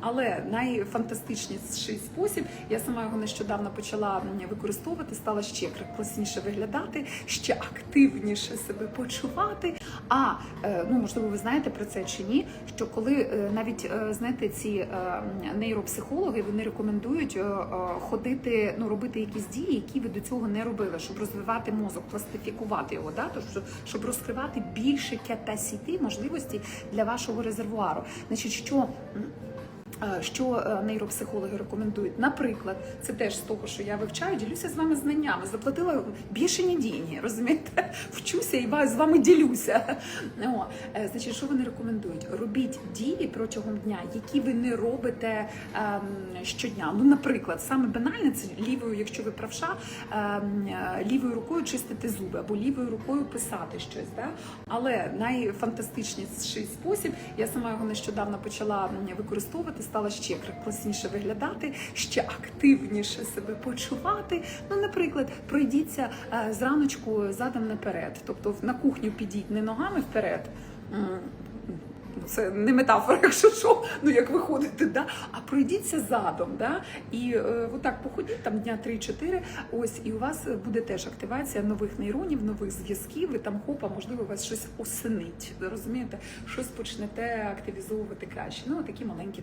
Але найфантастичніший спосіб, я сама його нещодавно почала використовувати, стала ще класніше виглядати, ще активніше себе почувати. А е, ну можливо, ви знаєте про це чи ні? Що коли е, навіть е, знаєте, ці нейропсихологи вони рекомендують ходити, ну робити якісь дії, які ви до цього не робили, щоб розвивати мозок, пластифікувати його, да? Тобто, щоб розкривати більше капасіти, можливості для вашого резервуару. Значить, що Що е, нейропсихологи рекомендують? Наприклад, це теж з того, що я вивчаю, ділюся з вами знаннями. Заплатила бішені дії, розумієте? Вчуся і з вами ділюся. О, е, значить, що вони рекомендують? Робіть дії протягом дня, які ви не робите ем, щодня. Ну, наприклад, саме банальне це лівою, якщо ви правша, ем, е, лівою рукою чистити зуби або лівою рукою писати щось. Да? Але найфантастичніший спосіб, я сама його нещодавно почала використовувати, стала ще класніше виглядати, ще активніше себе почувати. Ну, наприклад, пройдіться е, зраночку задом наперед, тобто на кухню підіть не ногами вперед. Це не метафора, якщо що, ну як виходите, да? а пройдіться задом, да? і е, отак походіть там дня 3-4, ось, і у вас буде теж активація нових нейронів, нових зв'язків, і там хопа, можливо, вас щось осенить, розумієте, щось почнете активізовувати краще. Ну, такі маленькі